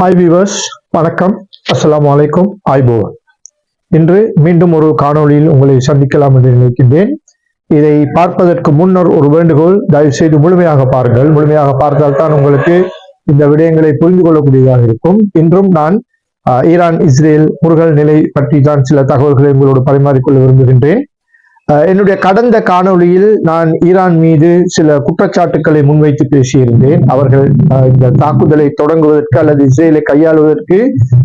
Hi viewers வணக்கம். அஸ்லாம் அலைக்கும் ஆய்போவன் இன்று மீண்டும் ஒரு காணொளியில் உங்களை சந்திக்கலாம் என்று நினைக்கின்றேன். இதை பார்ப்பதற்கு முன்னர் ஒரு வேண்டுகோள் தயவு செய்து முழுமையாக பாருங்கள். முழுமையாக பார்த்தால்தான் உங்களுக்கு இந்த விடயங்களை புரிந்து கொள்ளக்கூடியதாக இருக்கும். இன்றும் நான் ஈரான் இஸ்ரேல் முருகல் நிலை பற்றி தான் சில தகவல்களை உங்களோடு பரிமாறிக்கொள்ள விரும்புகின்றேன். என்னுடைய கடந்த காணொளியில் நான் ஈரான் மீது சில குற்றச்சாட்டுக்களை முன்வைத்து பேசியிருந்தேன். அவர்கள் இந்த தாக்குதலை தொடங்குவதற்கு அல்லது இஸ்ரேலை கையாளுவதற்கு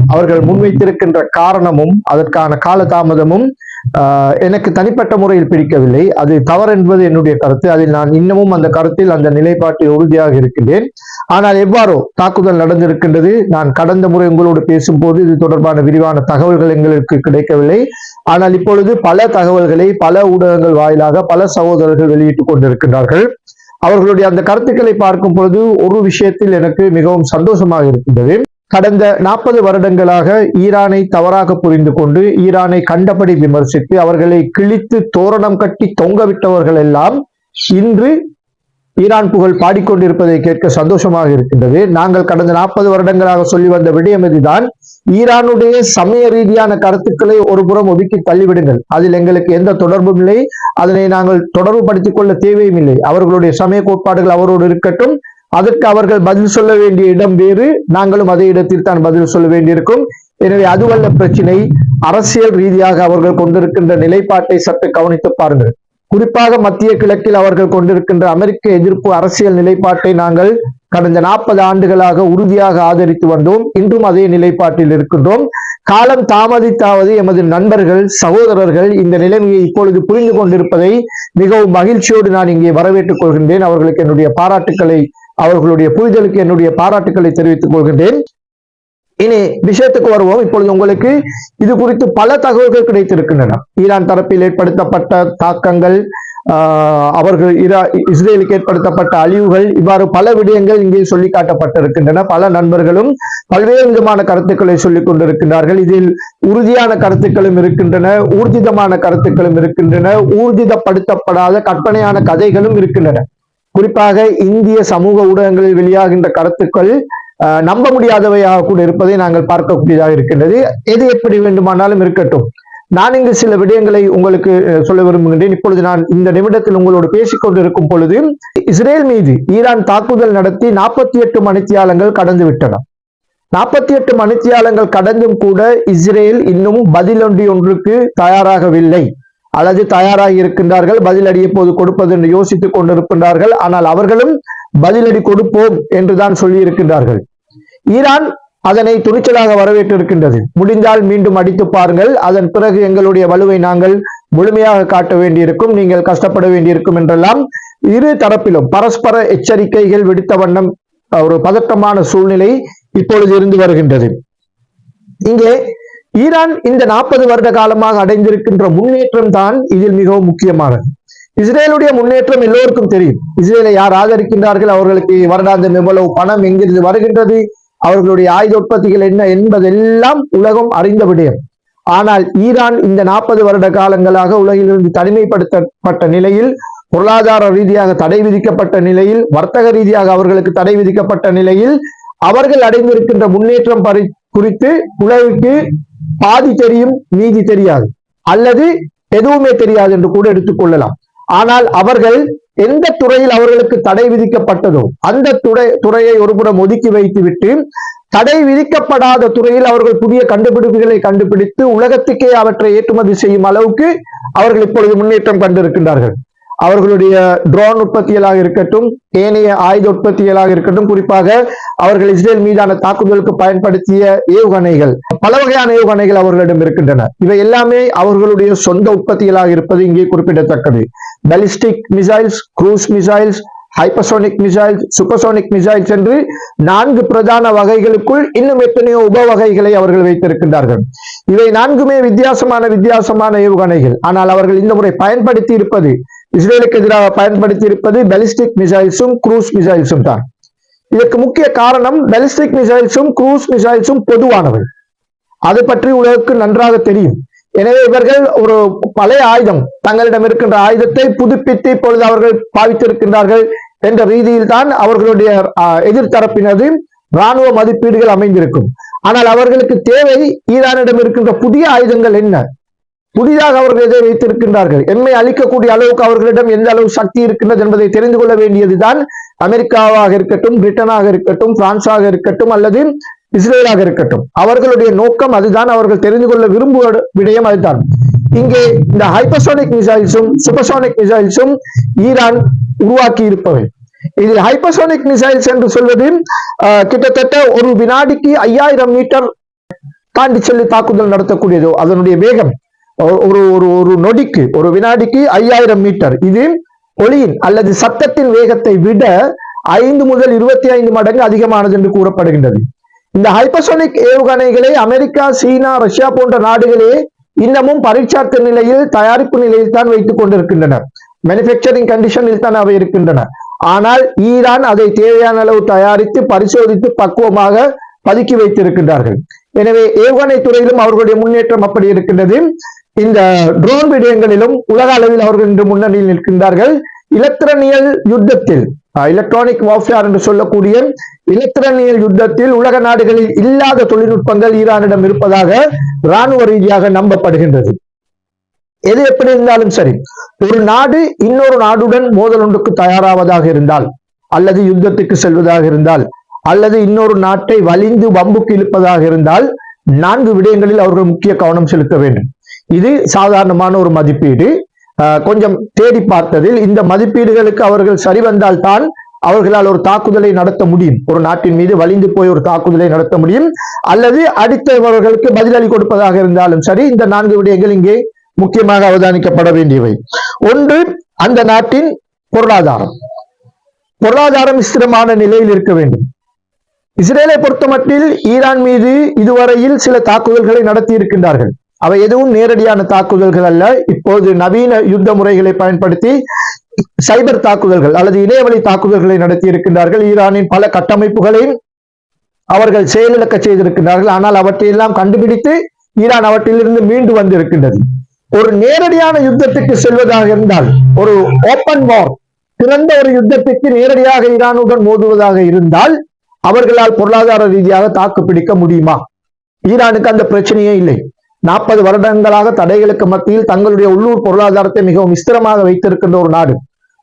அவர்கள் முன்வைத்திருக்கின்ற காரணமும் அதற்கான காலதாமதமும் எனக்கு தனிப்பட்ட முறையில் பிடிக்கவில்லை. அது தவறு என்பது என்னுடைய கருத்து. அதில் நான் இன்னமும் அந்த கருத்தில் அந்த நிலைப்பாட்டில் உறுதியாக இருக்கின்றேன். ஆனால் எவ்வாறோ தாக்குதல் நடந்திருக்கின்றது. நான் கடந்த முறை உங்களோடு பேசும்போது இது தொடர்பான விரிவான தகவல்கள் எங்களுக்கு கிடைக்கவில்லை. ஆனால் இப்பொழுது பல தகவல்களை பல ஊடகங்கள் வாயிலாக பல சகோதரர்கள் வெளியிட்டுக் கொண்டிருக்கின்றார்கள். அவர்களுடைய அந்த கருத்துக்களை பார்க்கும் பொழுது ஒரு விஷயத்தில் எனக்கு மிகவும் சந்தோஷமாக இருக்கின்றது. கடந்த நாற்பது வருடங்களாக ஈரானை தவறாக புரிந்து கொண்டு ஈரானை கண்டபடி விமர்சித்து அவர்களை கிழித்து தோரணம் கட்டி தொங்கவிட்டவர்கள் எல்லாம் இன்று ஈரான் புகழ் பாடிக்கொண்டிருப்பதை கேட்க சந்தோஷமாக இருக்கின்றது. நாங்கள் கடந்த நாற்பது வருடங்களாக சொல்லி வந்த விடயம் இதுதான். ஈரானுடைய சமய ரீதியான கருத்துக்களை ஒரு புறம் ஒதுக்கி தள்ளிவிடுங்கள். அதில் எங்களுக்கு எந்த தொடர்பும் இல்லை. அதனை நாங்கள் தொடர்பு படுத்திக் கொள்ள தேவையும் இல்லை. அவர்களுடைய சமய கோட்பாடுகள் அவரோடு இருக்கட்டும். அதற்கு அவர்கள் பதில் சொல்ல வேண்டிய இடம் வேறு. நாங்களும் அதே இடத்தில் தான் பதில் சொல்ல வேண்டியிருக்கும். எனவே அதுவல்ல பிரச்சினை. அரசியல் ரீதியாக அவர்கள் கொண்டிருக்கின்ற நிலைப்பாட்டை சற்று கவனித்து பாருங்கள். குறிப்பாக மத்திய கிழக்கில் அவர்கள் கொண்டிருக்கின்ற அமெரிக்க எதிர்ப்பு அரசியல் நிலைப்பாட்டை நாங்கள் கடந்த நாற்பது ஆண்டுகளாக உறுதியாக ஆதரித்து வந்தோம். இன்றும் அதே நிலைப்பாட்டில் இருக்கின்றோம். காலம் தாமதித்தாவது எமது நண்பர்கள் சகோதரர்கள் இந்த நிலைமையை இப்பொழுது புரிந்து கொண்டிருப்பதை மிகவும் மகிழ்ச்சியோடு நான் இங்கே வரவேற்றுக் கொள்கின்றேன். அவர்களுக்கு என்னுடைய பாராட்டுக்களை அவர்களுடைய புரிதலுக்கு என்னுடைய பாராட்டுக்களை தெரிவித்துக் கொள்கின்றேன். இனி விஷயத்துக்கு வருவோம். இப்பொழுது உங்களுக்கு இது குறித்து பல தகவல்கள் கிடைத்திருக்கின்றன. ஈரான் தரப்பில் ஏற்படுத்தப்பட்ட தாக்கங்கள் ஆஹ், அவர்கள் இரா இஸ்ரேலுக்கு ஏற்படுத்தப்பட்ட அழிவுகள் இவ்வாறு பல விடயங்கள் இங்கே சொல்லி காட்டப்பட்டிருக்கின்றன. பல நண்பர்களும் பல்வேறு விதமான கருத்துக்களை சொல்லிக் கொண்டிருக்கின்றார்கள். இதில் உறுதியான கருத்துக்களும் இருக்கின்றன ஊர்ஜிதமான கருத்துக்களும் இருக்கின்றன ஊர்ஜிதப்படுத்தப்படாத கற்பனையான கதைகளும் இருக்கின்றன. குறிப்பாக இந்திய சமூக ஊடகங்களில் வெளியாகின்ற கருத்துக்கள் ஆஹ், நம்ப முடியாதவையாக கூட இருப்பதை நாங்கள் பார்க்கக்கூடியதாக இருக்கின்றது. எது எப்படி வேண்டுமானாலும் இருக்கட்டும். நான் இங்கு சில விடயங்களை உங்களுக்கு சொல்ல விரும்புகின்றேன். இப்பொழுது நான் இந்த நிமிடத்தில் உங்களோடு பேசிக் கொண்டிருக்கும் பொழுது இஸ்ரேல் மீது ஈரான் தாக்குதல் நடத்தி நாற்பத்தி எட்டு மணித்தியாலங்கள் கடந்து விட்டன. நாற்பத்தி எட்டு மணித்தியாலங்கள் கடந்தும் கூட இஸ்ரேல் இன்னும் பதிலொன்றி ஒன்றுக்கு தயாராகவில்லை. அல்லது தயாராகி இருக்கின்றார்கள். பதிலடி எப்போது கொடுப்பது என்று யோசித்துக் கொண்டிருக்கின்றார்கள். ஆனால் அவர்களும் பதிலடி கொடுப்போம் என்றுதான் சொல்லி இருக்கின்றார்கள் ஈரான் அதனை துணிச்சலாக வரவேற்றிருக்கின்றது. முடிந்தால் மீண்டும் அடித்து பாருங்கள். அதன் பிறகு எங்களுடைய வலுவை நாங்கள் முழுமையாக காட்ட வேண்டியிருக்கும். நீங்கள் கஷ்டப்பட வேண்டியிருக்கும் என்றெல்லாம் இரு தரப்பிலும் பரஸ்பர எச்சரிக்கைகள் விடுத்த வண்ணம் ஒரு பதட்டமான சூழ்நிலை இப்பொழுது இருந்து வருகின்றது. இங்கே ஈரான் இந்த நாற்பது வருட காலமாக அடைந்திருக்கின்ற முன்னேற்றம் தான் இதில் மிகவும் முக்கியமானது. இஸ்ரேலுடைய முன்னேற்றம் எல்லோருக்கும் தெரியும். இஸ்ரேலை யார் ஆதரிக்கின்றார்கள்? அவர்களுக்கு வருடாந்தம் எவ்வளவு பணம் எங்கிருந்து வருகின்றது? அவர்களுடைய ஆயுத உற்பத்திகள் என்ன என்பதெல்லாம் உலகம் அறிந்த விடயம். ஆனால் ஈரான் இந்த நாற்பது வருட காலங்களாக உலகிலிருந்து தனிமைப்படுத்தப்பட்ட நிலையில் பொருளாதார ரீதியாக தடை விதிக்கப்பட்ட நிலையில் வர்த்தக ரீதியாக அவர்களுக்கு தடை விதிக்கப்பட்ட நிலையில் அவர்கள் அடைந்திருக்கின்ற முன்னேற்றம் குறித்து உலகுக்கு பாதி தெரியும் மீதி தெரியாது. அல்லது எதுவுமே தெரியாது என்று கூட எடுத்துக்கொள்ளலாம் ஆனால் அவர்கள் எந்த துறையில் அவர்களுக்கு தடை விதிக்கப்பட்டதோ அந்த துறை துறையை ஒருபுறம் ஒதுக்கி வைத்துவிட்டு தடை விதிக்கப்படாத துறையில் அவர்கள் புதிய கண்டுபிடிப்புகளை கண்டுபிடித்து உலகத்துக்கே அவற்றை ஏற்றுமதி செய்யும் அளவுக்கு அவர்கள் இப்பொழுது முன்னேற்றம் கண்டிருக்கின்றார்கள். அவர்களுடைய ட்ரோன் உற்பத்தியலாக இருக்கட்டும் ஏனைய ஆயுத உற்பத்தியலாக இருக்கட்டும் குறிப்பாக அவர்கள் இஸ்ரேல் மீதான தாக்குதலுக்கு பயன்படுத்திய ஏவுகணைகள் பல வகையான ஏவுகணைகள் அவர்களிடம் இருக்கின்றன. இவை எல்லாமே அவர்களுடைய சொந்த உற்பத்தியலாக இருப்பது இங்கே குறிப்பிடத்தக்கது. Ballistic missiles cruise missiles hypersonic missiles supersonic missiles என்று நான்கு பிரதான வகைகளுக்குள் இன்னும் எத்தனையோ உப வகைகளை அவர்கள் வைத்திருக்கின்றார்கள். இவை நான்குமே வித்தியாசமான வித்தியாசமான ஏவுகணைகள். ஆனால் அவர்கள் இந்த முறை பயன்படுத்தி இருப்பது இஸ்ரேலுக்கு எதிராக பயன்படுத்தி இருப்பது பெலிஸ்டிக் மிசைல்ஸும் குரூஸ் மிசைல்ஸும் தான். இதற்கு முக்கிய காரணம் பெலிஸ்டிக் மிசைல்ஸும் குரூஸ் மிசைல்ஸும் பொதுவானவை. அது பற்றி உலகுக்கு நன்றாக தெரியும். எனவே இவர்கள் ஒரு பழைய ஆயுதம் தங்களிடம் இருக்கின்ற ஆயுதத்தை புதுப்பித்து இப்பொழுது அவர்கள் பாவித்திருக்கின்றார்கள் என்ற ரீதியில் தான் அவர்களுடைய எதிர்த்தரப்பினது ராணுவ மதிப்பீடுகள் அமைந்திருக்கும். ஆனால் அவர்களுக்கு தேவை ஈரானிடம் இருக்கின்ற புதிய ஆயுதங்கள் என்ன? புதிதாக அவர்கள் எதை வைத்திருக்கின்றார்கள். எம்மை அளிக்கக்கூடிய அளவுக்கு அவர்களிடம் எந்த அளவு சக்தி இருக்கின்றது என்பதை தெரிந்து கொள்ள வேண்டியதுதான் அமெரிக்காவாக இருக்கட்டும் பிரிட்டனாக இருக்கட்டும் பிரான்ஸாக இருக்கட்டும் அல்லது இஸ்ரேலாக இருக்கட்டும். அவர்களுடைய நோக்கம் அதுதான். அவர்கள் தெரிந்து கொள்ள விரும்புவது விடயம் அதுதான். இங்கே இந்த ஹைப்பர்சோனிக் மிசைல்ஸும் சூப்பர்சோனிக் மிசைல்ஸும் ஈரான் உருவாக்கி இருப்பவை. இதில் ஹைப்பர்சோனிக் மிசைல்ஸ் என்று சொல்வது கிட்டத்தட்ட ஒரு வினாடிக்கு ஐயாயிரம் மீட்டர் தாண்டி செல்லி தாக்குதல் நடத்தக்கூடியதோ அதனுடைய வேகம் ஒரு- ஒரு ஒரு நொடிக்கு ஒரு வினாடிக்கு ஐயாயிரம் மீட்டர். இது ஒளியின் அல்லது சத்தத்தின் வேகத்தை விட ஐந்து முதல் இருபத்தி ஐந்து மடங்கு அதிகமானது என்று கூறப்படுகின்றது. இந்த ஹைப்பர்சோனிக் ஏவுகணைகளை அமெரிக்கா சீனா ரஷ்யா போன்ற நாடுகளே இன்னமும் பரீட்சார்த்த நிலையில் தயாரிப்பு நிலையில் தான் வைத்துக் கொண்டிருக்கின்றனர். மேனுபேக்சரிங் கண்டிஷனில் தான் அவை இருக்கின்றன. ஆனால் ஈரான் அதை தேவையான அளவு தயாரித்து பரிசோதித்து பக்குவமாக பதுக்கி வைத்திருக்கின்றார்கள். எனவே ஏவுகணை துறையிலும் அவர்களுடைய முன்னேற்றம் அப்படி இருக்கின்றது. இந்த ட்ரோன் விடயங்களிலும் உலக அளவில் அவர்கள் இன்று முன்னணியில் நிற்கின்றார்கள். இலத்திரனியல் யுத்தத்தில் எலக்ட்ரானிக் வார்ஃபேர் என்று சொல்லக்கூடிய இலத்திரனியல் யுத்தத்தில் உலக நாடுகளில் இல்லாத தொழில்நுட்பங்கள் ஈரானிடம் இருப்பதாக ராணுவ ரீதியாக நம்பப்படுகின்றது. எது எப்படி இருந்தாலும் சரி ஒரு நாடு இன்னொரு நாடுடன் மோதல் ஒன்றுக்கு தயாராவதாக இருந்தால் அல்லது யுத்தத்துக்கு செல்வதாக இருந்தால் அல்லது இன்னொரு நாட்டை வலிந்து வம்புக்கு இழுப்பதாக இருந்தால் நான்கு விடயங்களில் அவர்கள் முக்கிய கவனம் செலுத்த வேண்டும். இது சாதாரணமான ஒரு மதிப்பீடு. ஆஹ் கொஞ்சம் தேடி பார்த்ததில் இந்த மதிப்பீடுகளுக்கு அவர்கள் சரி வந்தால் தான் அவர்களால் ஒரு தாக்குதலை நடத்த முடியும். ஒரு நாட்டின் மீது வலிந்து போய் ஒரு தாக்குதலை நடத்த முடியும். அல்லது அடுத்தவர்களுக்கு பதிலளி கொடுப்பதாக இருந்தாலும் சரி இந்த நான்கு விடயங்கள் இங்கே முக்கியமாக அவதானிக்கப்பட வேண்டியவை. ஒன்று அந்த நாட்டின் பொருளாதாரம். பொருளாதாரம் ஸ்திரமான நிலையில் இருக்க வேண்டும். இஸ்ரேலை பொறுத்தமட்டில் ஈரான் மீது இதுவரையில் சில தாக்குதல்களை நடத்தி இருக்கின்றார்கள் அவை எதுவும் நேரடியான தாக்குதல்கள் அல்ல. இப்போது நவீன யுத்த முறைகளை பயன்படுத்தி சைபர் தாக்குதல்கள் அல்லது இணையவழி தாக்குதல்களை நடத்தி இருக்கின்றார்கள் ஈரானின் பல கட்டமைப்புகளையும் அவர்கள் செயலிழக்க செய்திருக்கின்றார்கள். ஆனால் அவற்றையெல்லாம் கண்டுபிடித்து ஈரான் அவற்றிலிருந்து மீண்டு வந்திருக்கின்றது. ஒரு நேரடியான யுத்தத்துக்கு செல்வதாக இருந்தால் ஒரு ஓப்பன் வார் திறந்த ஒரு யுத்தத்துக்கு நேரடியாக ஈரானுடன் மோதுவதாக இருந்தால் அவர்களால் பொருளாதார ரீதியாக தாக்கு பிடிக்க முடியுமா? ஈரானுக்கு அந்த பிரச்சனையே இல்லை. நாற்பது வருடங்களாக தடைகளுக்கு மத்தியில் தங்களுடைய உள்ளூர் பொருளாதாரத்தை மிகவும் விஸ்திரமாக வைத்திருக்கின்ற ஒரு நாடு.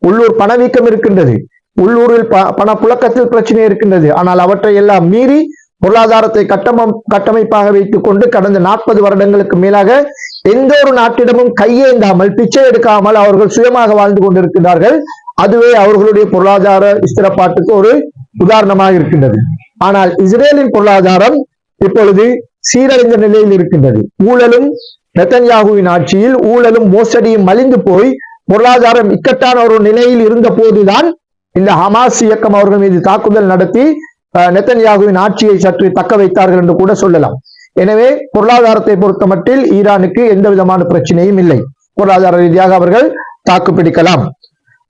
உள்ளூர் பணவீக்கம் இருக்கின்றது. உள்ளூரில் பண பணப்புழக்கத்தில் பிரச்சனை இருக்கின்றது. ஆனால் அவற்றை எல்லாம் மீறி பொருளாதாரத்தை கட்டம கட்டமைப்பாக வைத்துக் கொண்டு கடந்த நாற்பது வருடங்களுக்கு மேலாக எந்த ஒரு நாட்டிடமும் கையேந்தாமல் பிச்சை எடுக்காமல் அவர்கள் சுயமாக வாழ்ந்து கொண்டிருக்கிறார்கள் அதுவே அவர்களுடைய பொருளாதார ஸ்திரப்பாட்டுக்கு ஒரு உதாரணமாக இருக்கின்றது. ஆனால் இஸ்ரேலின் பொருளாதாரம் இப்பொழுது சீரழிந்த நிலையில் இருக்கின்றது. ஊழலும் நெத்தன்யாகுவின் ஆட்சியில் ஊழலும் மோசடியும் மலிந்து போய் பொருளாதாரம் இக்கட்டான ஒரு நிலையில் இருந்த போதுதான் இந்த ஹமாஸ் இயக்கம் அவர்கள் மீது தாக்குதல் நடத்தி நெத்தன்யாகுவின் ஆட்சியை சற்று தக்க வைத்தார்கள் என்று கூட சொல்லலாம். எனவே பொருளாதாரத்தை பொறுத்தமட்டில் ஈரானுக்கு எந்த விதமான பிரச்சனையும் இல்லை. பொருளாதார ரீதியாக அவர்கள் தாக்கு பிடிக்கலாம்.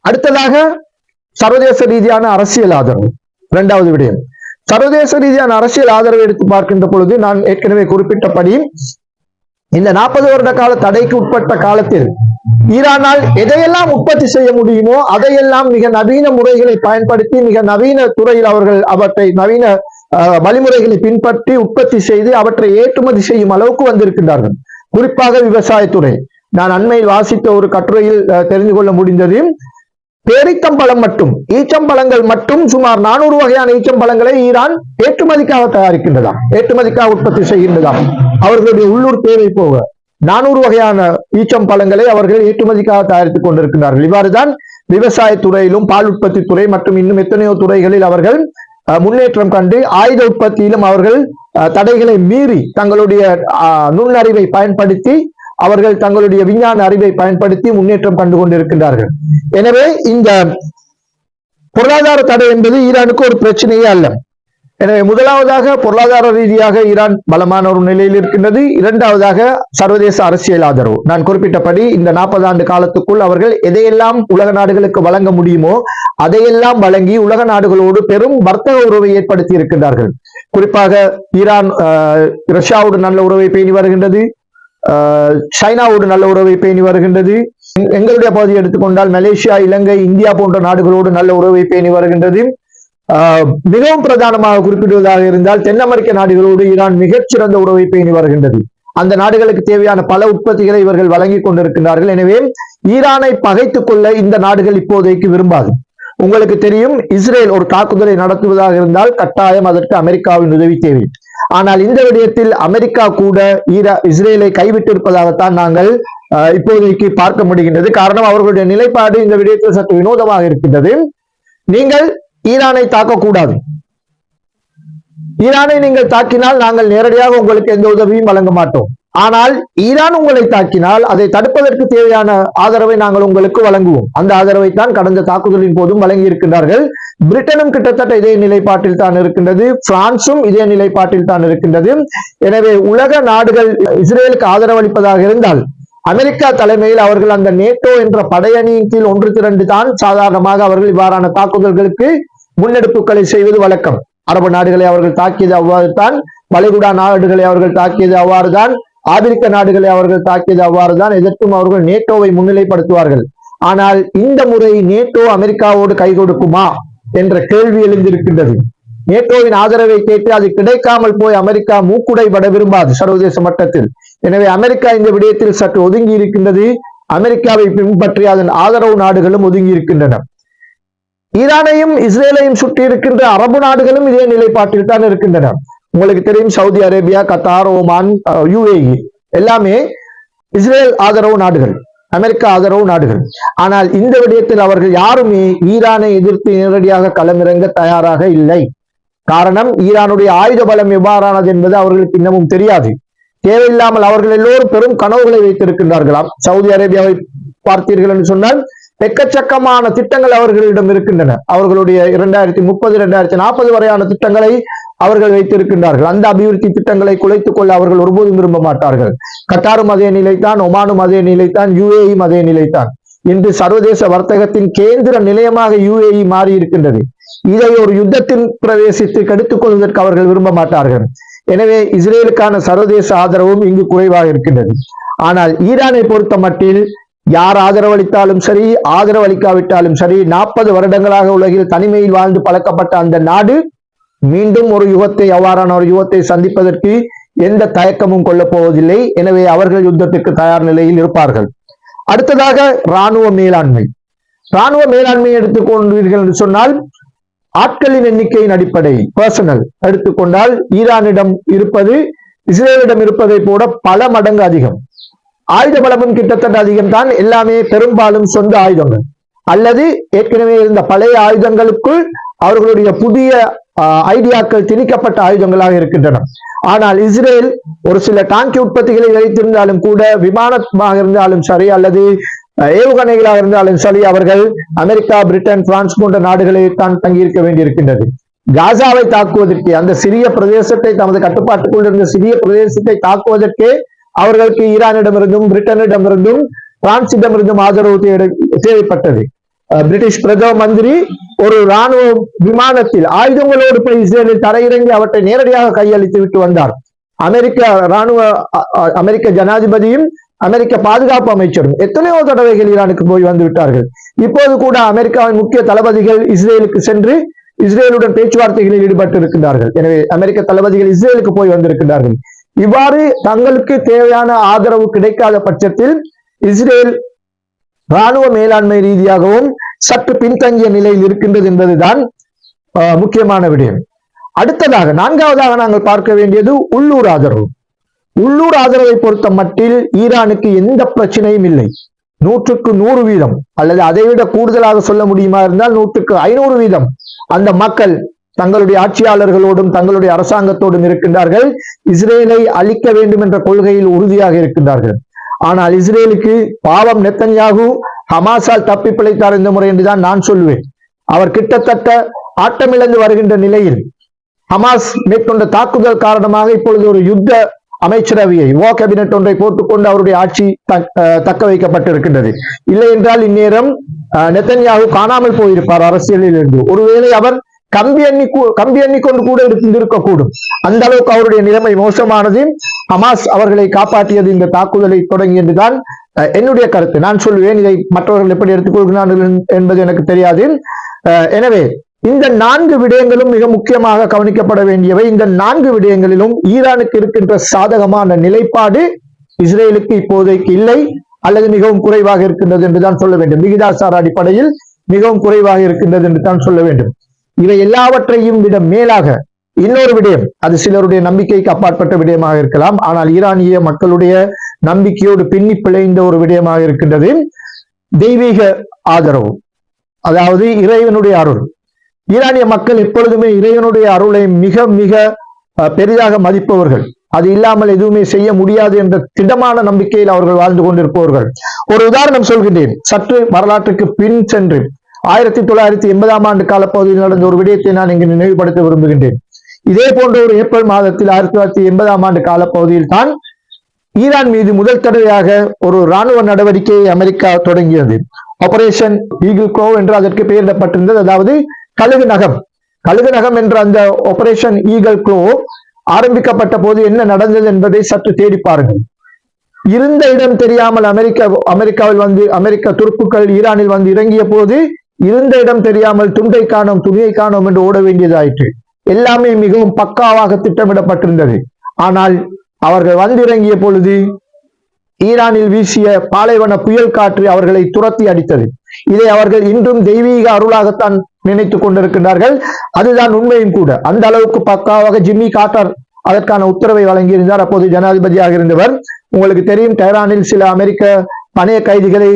அடுத்ததாக சர்வதேச ரீதியான அரசியல் ஆதரவு. இரண்டாவது விடயம். சர்வதேச ரீதியான அரசியல் ஆதரவு எடுத்து பார்க்கின்ற பொழுது நான் ஏற்கனவே குறிப்பிட்டபடி இந்த நாற்பது வருட கால தடைக்கு உட்பட்ட காலத்தில் ஈரானால் எதையெல்லாம் உற்பத்தி செய்ய முடியுமோ அதையெல்லாம் மிக நவீன முறைகளை பயன்படுத்தி மிக நவீன துறையில் அவர்கள் அவற்றை நவீன வழிமுறைகளை பின்பற்றி உற்பத்தி செய்து அவற்றை ஏற்றுமதி செய்யும் அளவுக்கு வந்திருக்கின்றார்கள். குறிப்பாக விவசாயத்துறை. நான் அண்மையில் வாசித்த ஒரு கட்டுரையில் அஹ், தெரிந்து கொள்ள முடிந்தது. பேரித்தம்பழம் மட்டும் ஈச்சம்பழங்கள் மட்டும் சுமார் நானூறு வகையான ஈச்சம்பழங்களை ஈரான் ஏற்றுமதிக்காக தயாரிக்கின்றதாம் ஏற்றுமதிக்காக உற்பத்தி செய்கின்றதாம் அவர்களுடைய உள்ளூர் தேவை போக நானூறு வகையான ஈச்சம்பழங்களை அவர்கள் ஏற்றுமதிக்காக தயாரித்துக் கொண்டிருக்கிறார்கள் இவ்வாறுதான் விவசாய துறையிலும் பால் உற்பத்தி துறை மற்றும் இன்னும் எத்தனையோ துறைகளில் அவர்கள் அஹ், முன்னேற்றம் கண்டு ஆயுத உற்பத்தியிலும் அவர்கள் அஹ், தடைகளை மீறி தங்களுடைய அஹ், நுண்ணறிவை பயன்படுத்தி அவர்கள் தங்களுடைய விஞ்ஞான அறிவை பயன்படுத்தி முன்னேற்றம் கண்டு கொண்டிருக்கின்றார்கள். எனவே இந்த பொருளாதார தடை என்பது ஈரானுக்கு ஒரு பிரச்சனையே அல்ல. எனவே முதலாவதாக பொருளாதார ரீதியாக ஈரான் பலமான ஒரு நிலையில் இருக்கின்றது. இரண்டாவதாக சர்வதேச அரசியல் ஆதரவு. நான் குறிப்பிட்டபடி இந்த நாற்பது ஆண்டு காலத்துக்குள் அவர்கள் எதையெல்லாம் உலக நாடுகளுக்கு வழங்க முடியுமோ அதையெல்லாம் வழங்கி உலக நாடுகளோடு பெரும் வர்த்தக உறவை ஏற்படுத்தி இருக்கின்றார்கள். குறிப்பாக ஈரான் ஆஹ், ரஷ்யாவோடு நல்ல உறவை பேணி வருகின்றது. சைனாவோடு நல்ல உறவை பேணி வருகின்றது. எங்களுடைய பகுதியை எடுத்துக்கொண்டால் மலேசியா இலங்கை இந்தியா போன்ற நாடுகளோடு நல்ல உறவை பேணி வருகின்றது. ஆஹ், மிகவும் பிரதானமாக குறிப்பிடுவதாக இருந்தால் தென் அமெரிக்க நாடுகளோடு ஈரான் மிகச்சிறந்த உறவை பேணி வருகின்றது. அந்த நாடுகளுக்கு தேவையான பல உற்பத்திகளை இவர்கள் வழங்கிக் கொண்டிருக்கின்றார்கள். எனவே ஈரானை பகைத்துக் கொள்ள இந்த நாடுகள் இப்போதைக்கு விரும்பாது. உங்களுக்கு தெரியும் இஸ்ரேல் ஒரு தாக்குதலை நடத்துவதாக இருந்தால் கட்டாயம் அதற்கு அமெரிக்காவின் உதவி தேவை. ஆனால் இந்த விடயத்தில் அமெரிக்கா கூட ஈரா இஸ்ரேலை கைவிட்டிருப்பதாகத்தான் நாங்கள் இப்போதைக்கு பார்க்க முடிகின்றது. காரணம் அவர்களுடைய நிலைப்பாடு இந்த விடயத்தில் சற்று வினோதமாக இருக்கின்றது. நீங்கள் ஈரானை தாக்கக்கூடாது. ஈரானை நீங்கள் தாக்கினால் நாங்கள் நேரடியாக உங்களுக்கு எந்த உதவியும் வழங்க மாட்டோம். ஆனால் ஈரான் உங்களை தாக்கினால் அதை தடுப்பதற்கு தேவையான ஆதரவை நாங்கள் உங்களுக்கு வழங்குவோம். அந்த ஆதரவை தான் கடந்த தாக்குதலின் போதும் வழங்கி இருக்கின்றார்கள் பிரிட்டனும் கிட்டத்தட்ட இதே நிலைப்பாட்டில் தான் இருக்கின்றது. பிரான்சும் இதே நிலைப்பாட்டில் தான் இருக்கின்றது. எனவே உலக நாடுகள் இஸ்ரேலுக்கு ஆதரவளிப்பதாக இருந்தால் அமெரிக்கா தலைமையில் அவர்கள் அந்த நேட்டோ என்ற படையணியின் கீழ் ஒன்று திரண்டு தான் சாதாரணமாக அவர்கள் இவ்வாறான தாக்குதல்களுக்கு முன்னெடுப்புகளை செய்வது வழக்கம். அரபு நாடுகளை அவர்கள் தாக்கியது அவ்வாறு தான் வளைகுடா நாடுகளை அவர்கள் தாக்கியது அவ்வாறு தான் ஆப்பிரிக்க நாடுகளை அவர்கள் தாக்கியது அவ்வாறு தான் எதற்கும் அவர்கள் நேட்டோவை முன்னிலைப்படுத்துவார்கள். ஆனால் இந்த முறை நேட்டோ அமெரிக்காவோடு கை கொடுக்குமா என்ற கேள்வி எழுந்திருக்கின்றது. நேட்டோவின் ஆதரவை கேட்டு அது கிடைக்காமல் போய் அமெரிக்கா மூக்குடைபட விரும்பாது சர்வதேச மட்டத்தில். எனவே அமெரிக்கா இந்த விடயத்தில் சற்று ஒதுங்கி இருக்கின்றது அமெரிக்காவை பின்பற்றி அதன் ஆதரவு நாடுகளும் ஒதுங்கி இருக்கின்றன ஈரானையும் இஸ்ரேலையும் சுற்றி இருக்கின்ற அரபு நாடுகளும் இதே நிலைப்பாட்டில் தான் இருக்கின்றன. உங்களுக்கு தெரியும் Saudi Arabia Qatar Oman UAE எல்லாமே இஸ்ரேல் ஆதரவு நாடுகள் அமெரிக்கா ஆதரவு நாடுகள். ஆனால் இந்த விடயத்தில் அவர்கள் யாருமே ஈரானை எதிர்த்து நேரடியாக களமிறங்க தயாராக இல்லை. காரணம் ஈரானுடைய ஆயுத பலம் எவ்வாறானது என்பது அவர்களுக்கு இன்னமும் தெரியாது. தேவையில்லாமல் அவர்கள் எல்லோரும் பெரும் கனவுகளை வைத்திருக்கின்றார்களாம். சவுதி அரேபியாவை பார்த்தீர்கள் என்று சொன்னால் எக்கச்சக்கமான திட்டங்கள் அவர்களிடம் இருக்கின்றன. அவர்களுடைய இரண்டாயிரத்தி முப்பது இரண்டாயிரத்தி நாற்பது வரையான திட்டங்களை அவர்கள் வைத்திருக்கின்றார்கள். அந்த அபிவிருத்தி திட்டங்களை குலைத்துக் கொள்ள அவர்கள் ஒருபோதும் விரும்ப மாட்டார்கள். கட்டாரும் அதே நிலைத்தான் ஒமானும் அதே நிலைத்தான் யுஏயும் அதே நிலைத்தான் இன்று சர்வதேச வர்த்தகத்தின் கேந்திர நிலையமாக யுஏஇ மாறி இருக்கின்றது இதை ஒரு யுத்தத்தின் பிரவேசித்து கெடுத்துக் கொள்வதற்கு அவர்கள் விரும்ப மாட்டார்கள். எனவே இஸ்ரேலுக்கான சர்வதேச ஆதரவும் இங்கு குறைவாக இருக்கின்றது. ஆனால் ஈரானை பொறுத்த மட்டில் யார் ஆதரவளித்தாலும் சரி ஆதரவளிக்காவிட்டாலும் சரி நாற்பது வருடங்களாக உலகில் தனிமையில் வாழ்ந்து பழக்கப்பட்ட அந்த நாடு மீண்டும் ஒரு யுகத்தை அவ்வாறான ஒரு யுகத்தை சந்திப்பதற்கு எந்த தயக்கமும் கொள்ளப் போவதில்லை. எனவே அவர்கள் யுத்தத்திற்கு தயார் நிலையில் இருப்பார்கள். அடுத்ததாக ராணுவ மேலாண்மை. ராணுவ மேலாண்மை எடுத்துக்கொண்டீர்கள் என்று சொன்னால் ஆட்களின் எண்ணிக்கையின் அடிப்படை பர்சனல் எடுத்துக்கொண்டால் ஈரானிடம் இருப்பது இஸ்ரேலிடம் இருப்பதை போல பல மடங்கு அதிகம். ஆயுத பலமும் கிட்டத்தட்ட அதிகம் தான் எல்லாமே பெரும்பாலும் சொந்த ஆயுதங்கள். அல்லது ஏற்கனவே இருந்த பழைய ஆயுதங்களுக்குள் அவர்களுடைய புதிய ஐடியாக்கள் திணிக்கப்பட்ட ஆயுதங்களாக இருக்கின்றன. ஆனால் இஸ்ரேல் ஒரு சில டாங்கி உற்பத்திகளை வைத்திருந்தாலும் கூட விமானமாக இருந்தாலும் சரி அல்லது ஏவுகணைகளாக இருந்தாலும் சரி அவர்கள் அமெரிக்கா பிரிட்டன் பிரான்ஸ் போன்ற நாடுகளை தான் தங்கியிருக்க வேண்டியிருக்கின்றது. காசாவை தாக்குவதற்கு அந்த சிறிய பிரதேசத்தை தமது கட்டுப்பாட்டுக்குள் இருந்த சிறிய பிரதேசத்தை தாக்குவதற்கே அவர்களுக்கு ஈரானிடமிருந்தும் பிரிட்டனிடமிருந்தும் பிரான்சிடமிருந்தும் ஆதரவு தேவைப்பட்டது. பிரிட்டிஷ் பிரதம மந்திரி ஒரு ராணுவ விமானத்தில் ஆயுதங்களோடு போய் இஸ்ரேலில் தரையிறங்கி அவற்றை நேரடியாக கையளித்து விட்டு வந்தார். அமெரிக்க ராணுவ அமெரிக்க ஜனாதிபதியும் அமெரிக்க பாதுகாப்பு அமைச்சரும் எத்தனையோ தடவைகள் ஈரானுக்கு போய் வந்து விட்டார்கள். இப்போது கூட அமெரிக்காவின் முக்கிய தளபதிகள் இஸ்ரேலுக்கு சென்று இஸ்ரேலுடன் பேச்சுவார்த்தைகளில் ஈடுபட்டு இருக்கின்றார்கள் எனவே அமெரிக்க தளபதிகள் இஸ்ரேலுக்கு போய் வந்திருக்கின்றார்கள். இவ்வாறு தங்களுக்கு தேவையான ஆதரவு கிடைக்காத பட்சத்தில் இஸ்ரேல் ராணுவ மேலாண்மை ரீதியாகவும் சற்று பின்தங்கிய நிலையில் இருக்கின்றது என்பதுதான் முக்கியமான விடயம். அடுத்ததாக நான்காவதாக நாங்கள் பார்க்க வேண்டியது உள்ளூர் ஆதரவு. உள்ளூர் ஆதரவை பொறுத்த மட்டில் ஈரானுக்கு எந்த பிரச்சனையும் இல்லை. நூற்றுக்கு நூறு வீதம் அல்லது அதைவிட கூடுதலாக சொல்ல முடியுமா இருந்தால் நூற்றுக்கு ஐநூறு வீதம். அந்த மக்கள் தங்களுடைய ஆட்சியாளர்களோடும் தங்களுடைய அரசாங்கத்தோடும் இருக்கின்றார்கள். இஸ்ரேலை அழிக்க வேண்டும் என்ற கொள்கையில் உறுதியாக இருக்கின்றார்கள். ஆனால் இஸ்ரேலுக்கு பாவம் நெத்தன்யாகு ஹமாஸால் தப்பி பிழைத்தார் இந்த முறை என்றுதான் நான் சொல்லுவேன் அவர் கிட்டத்தட்ட ஆட்டமிழந்து வருகின்ற நிலையில் ஹமாஸ் மேற்கொண்ட தாக்குதல் காரணமாக இப்பொழுது ஒரு யுத்த அமைச்சரவையை வோ கேபினட் ஒன்றை போட்டுக்கொண்டு அவருடைய ஆட்சி தக்க வைக்கப்பட்டிருக்கின்றது. இல்லை என்றால் இந்நேரம் அஹ், நெத்தன்யாகு காணாமல் போயிருப்பார் அரசியலில் இருந்து. ஒருவேளை அவர் கம்பி எண்ணி கம்பி எண்ணிக்கொண்டு கூட இருந்திருக்கக்கூடும் அந்த அளவுக்கு அவருடைய நிலைமை மோசமானது. ஹமாஸ் அவர்களை காப்பாற்றியது இந்த தாக்குதலை தொடங்கி என்றுதான் என்னுடைய கருத்து. நான் சொல்லுவேன் இதை மற்றவர்கள் எப்படி எடுத்துக்கொள்கிறார்கள் என்பது எனக்கு தெரியாது. எனவே இந்த நான்கு விடயங்களும் மிக முக்கியமாக கவனிக்கப்பட வேண்டியவை. இந்த நான்கு விடயங்களிலும் ஈரானுக்கு இருக்கின்ற சாதகமான நிலைப்பாடு இஸ்ரேலுக்கு இப்போதைக்கு இல்லை அல்லது மிகவும் குறைவாக இருக்கின்றது என்றுதான் சொல்ல வேண்டும். விகிதாசார அடிப்படையில் மிகவும் குறைவாக இருக்கின்றது என்று தான் சொல்ல வேண்டும். இவை எல்லாவற்றையும் விட மேலாக இன்னொரு விடயம் அது சிலருடைய நம்பிக்கைக்கு அப்பாற்பட்ட விடயமாக இருக்கலாம். ஆனால் ஈரானிய மக்களுடைய நம்பிக்கையோடு பின்னி பிழைந்த ஒரு விடயமாக இருக்கின்றது தெய்வீக ஆதரவு அதாவது இறைவனுடைய அருள். ஈரானிய மக்கள் எப்பொழுதுமே இறைவனுடைய அருளை மிக மிக அஹ், பெரிதாக மதிப்பவர்கள். அது இல்லாமல் எதுவுமே செய்ய முடியாது என்ற திடமான நம்பிக்கையில் அவர்கள் வாழ்ந்து கொண்டிருப்பவர்கள். ஒரு உதாரணம் சொல்கின்றேன். சற்று வரலாற்றுக்கு பின் சென்று ஆயிரத்தி தொள்ளாயிரத்தி எண்பதாம் ஆண்டு காலப்பகுதியில் நடந்த ஒரு விடயத்தை நான் இங்கு நினைவுபடுத்த விரும்புகின்றேன். இதே போன்ற ஒரு ஏப்ரல் மாதத்தில் ஆயிரத்தி தொள்ளாயிரத்தி எண்பதாம் ஆண்டு காலப்பகுதியில் தான் ஈரான் மீது முதல் தடவையாக ஒரு ராணுவ நடவடிக்கையை அமெரிக்கா தொடங்கியது. ஆபரேஷன் ஈகிள் க்ரோ என்று அதற்கு பெயரிடப்பட்டிருந்தது. அதாவது கழுகு நகம். கழுகு நகம் என்ற அந்த ஆபரேஷன் ஈகிள் க்ளோ ஆரம்பிக்கப்பட்ட போது என்ன நடந்தது என்பதை சற்று தேடி பாருங்கள். இருந்த இடம் தெரியாமல் அமெரிக்கா அமெரிக்காவில் வந்து அமெரிக்க துருப்புக்கள் ஈரானில் வந்து இறங்கிய போது இருந்த இடம் தெரியாமல் துண்டை காணோம் துணியை காணோம் என்று ஓட வேண்டியதாயிற்று. எல்லாமே மிகவும் பக்காவாக திட்டமிடப்பட்டிருந்தது. ஆனால் அவர்கள் வந்திறங்கிய பொழுது ஈரானில் வீசிய பாலைவன புயல் காற்று அவர்களை துரத்தி அடித்தது. இதை அவர்கள் இன்றும் தெய்வீக அருளாகத்தான் நினைத்துக் கொண்டிருக்கின்றார்கள். அதுதான் உண்மையும் கூட. அந்த அளவுக்கு பக்காவாக ஜிம்மி காட்டர் அதற்கான உத்தரவை வழங்கியிருந்தார். அப்போது ஜனாதிபதியாக இருந்தவர். உங்களுக்கு தெரியும் டெஹரானில் சில அமெரிக்க பணைய கைதிகளை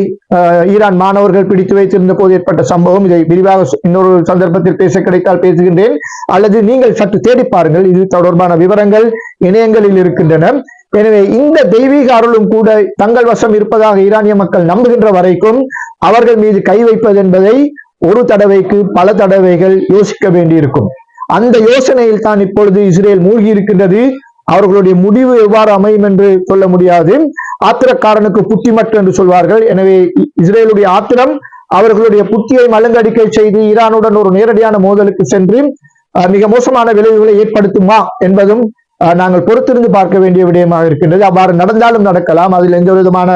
ஈரான் மாணவர்கள் பிடித்து வைத்திருந்த போது ஏற்பட்ட சம்பவம். இதை விரிவாக இன்னொரு சந்தர்ப்பத்தில் பேச கிடைத்தால் பேசுகின்றேன். அல்லது நீங்கள் சற்று தேடி பாருங்கள். இது தொடர்பான விவரங்கள் இணையங்களில் இருக்கின்றன. எனவே இந்த தெய்வீக அருளும் கூட தங்கள் வசம் இருப்பதாக ஈரானிய மக்கள் நம்புகின்ற வரைக்கும் அவர்கள் மீது கை வைப்பது என்பதை ஒரு தடவைக்கு பல தடவைகள் யோசிக்க வேண்டியிருக்கும். அந்த யோசனையில் தான் இப்பொழுது இஸ்ரேல் மூழ்கி இருக்கின்றது அவர்களுடைய முடிவு எவ்வாறு அமையும் என்று சொல்ல முடியாது. ஆத்திரக்காரனுக்கு புத்தி மட்டு என்று சொல்வார்கள். எனவே இஸ்ரேலுடைய ஆத்திரம் அவர்களுடைய புத்தியை மலங்கடிக்கை செய்து ஈரானுடன் ஒரு நேரடியான மோதலுக்கு சென்று மிக மோசமான விளைவுகளை ஏற்படுத்துமா என்பதும் அஹ், நாங்கள் பொறுத்திருந்து பார்க்க வேண்டிய விடயமாக இருக்கின்றது. அவ்வாறு நடந்தாலும் நடக்கலாம். அதில் எந்த விதமான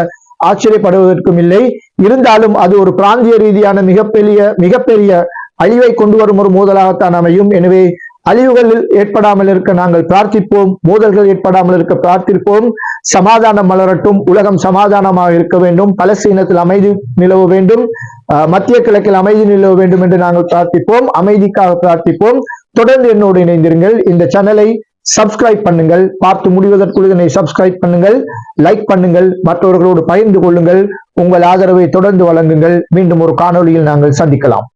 ஆச்சரியப்படுவதற்கும் இல்லை. இருந்தாலும் அது ஒரு பிராந்திய ரீதியான மிகப்பெரிய மிகப்பெரிய அழிவை கொண்டு வரும் ஒரு மோதலாகத்தான் அமையும். எனவே அழிவுகள் ஏற்படாமல் இருக்க நாங்கள் பிரார்த்திப்போம் மோதல்கள் ஏற்படாமல் இருக்க பிரார்த்திப்போம். சமாதானம் மலரட்டும் உலகம் சமாதானமாக இருக்க வேண்டும். பலஸ்தீனத்தில் அமைதி நிலவ வேண்டும். மத்திய கிழக்கில் அமைதி நிலவ வேண்டும் என்று நாங்கள் பிரார்த்திப்போம். அமைதிக்காக பிரார்த்திப்போம். தொடர்ந்து என்னோடு இணைந்திருங்கள். இந்த சேனலை சப்ஸ்கிரைப் பண்ணுங்கள். பார்த்து முடிவதற்குள் இதனை சப்ஸ்கிரைப் பண்ணுங்கள். லைக் பண்ணுங்கள். மற்றவர்களோடு பகிர்ந்து கொள்ளுங்கள். உங்கள் ஆதரவை தொடர்ந்து வழங்குங்கள். மீண்டும் ஒரு காணொளியில் நாங்கள் சந்திக்கலாம்.